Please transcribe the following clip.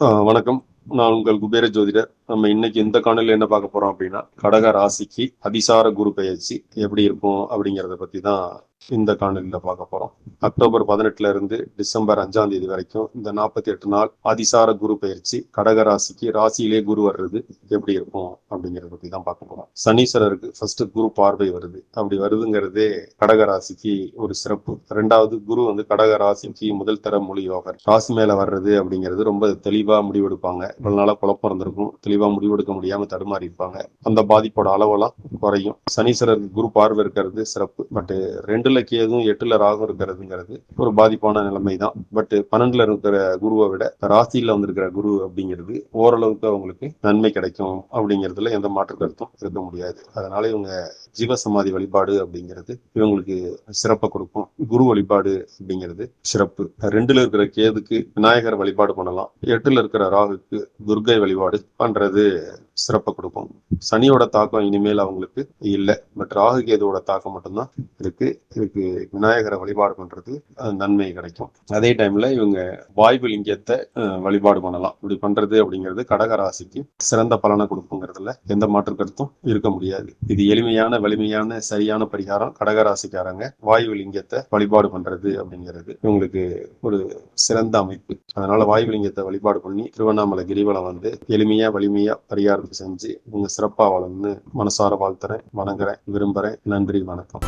வணக்கம். நான் உங்கள் குபேர ஜோதிடர் நம்ம இன்னைக்கு இந்த காணொலியில் என்ன பார்க்க போறோம் அப்படின்னா கடக ராசிக்கு அதிசார குரு பெயர்ச்சி எப்படி இருக்கும் அப்படிங்கறத பத்தி தான் இந்த காணலில் பார்க்க போறோம். அக்டோபர் பதினெட்டுல இருந்து டிசம்பர் அஞ்சாம் தேதி வரைக்கும் இந்த நாற்பத்தி எட்டு நாள் அதிசார குரு பெயர்ச்சி கடக ராசிக்கு ராசியிலே குரு வர்றது எப்படி இருக்கும் அப்படிங்கறத பத்தி தான் பார்க்க போறோம். சனீஸ்வரருக்கு ஃபர்ஸ்ட் குரு பார்வை வருது. அப்படி வருதுங்கிறதே கடக ராசிக்கு ஒரு சிறப்பு. ரெண்டாவது குரு வந்து கடக ராசிக்கு முதல் தர மொழி யோகர் ராசி மேல வர்றது அப்படிங்கிறது ரொம்ப தெளிவா முடிவெடுப்பாங்க. இவ்வளவு நாளா குழப்பம் இருந்திருக்கும். தெளிவா முடிவெடுக்க முடியாம தடுமாறி இருப்பாங்க. அந்த பாதிப்போட அளவெல்லாம் குறையும். சனீஸ்வரர் குரு பார்வை இருக்கிறது சிறப்பு. பட் ரெண்டுல கேதும் எட்டுல ராகும் இருக்கிறதுங்கிறது ஒரு பாதிப்பான நிலைமை தான் பட் பன்னெண்டுல இருக்கிற குருவை விட ராசியில வந்திருக்கிற குரு அப்படிங்கிறது ஓரளவுக்கு அவங்களுக்கு நன்மை கிடைக்கும் அப்படிங்கிறதுல எந்த மாற்று கருத்தும் இருக்க முடியாது. அதனால இவங்க ஜீவசமாதி வழிபாடு அப்படிங்கிறது இவங்களுக்கு சிறப்பை கொடுக்கும். குரு வழிபாடு அப்படிங்கிறது சிறப்பு. ரெண்டுல இருக்கிற கேதுக்கு விநாயகர் வழிபாடு பண்ணலாம். எட்டுல இருக்கிற ராகுக்கு துர்கை வழிபாடு பண்றது சிறப்பை கொடுக்கும். சனியோட தாக்கம் இனிமேல் அவங்களுக்கு இல்லை. பட் ராகு கேதுவோட தாக்கம் மட்டும்தான் இருக்கு. இதுக்கு விநாயகரை வழிபாடு பண்றது நன்மை கிடைக்கும். அதே டைம்ல இவங்க வாய்வு லிங்கத்தை வழிபாடு பண்ணலாம். இப்படி பண்றது அப்படிங்கிறது கடக ராசிக்கு சிறந்த பலனை கொடுக்குங்கிறதுல எந்த மாற்று கருத்தும் இருக்க முடியாது. இது எளிமையான வலிமையான சரியான பரிகாரம் கடக ராசிக்காரங்க வாயு லிங்கத்தை வழிபாடு பண்றது அப்படிங்கிறது இவங்களுக்கு ஒரு சிறந்த அமைப்பு. அதனால வாயு லிங்கத்தை வழிபாடு பண்ணி திருவண்ணாமலை கிரிவலம் வந்து எளிமையா எளிமையா பரிகாரத்தை செஞ்சு உங்க சிறப்பா வளர்ந்து மனசார வாழ்த்துறேன் வணங்குறேன் விரும்புறேன். நன்றி வணக்கம்.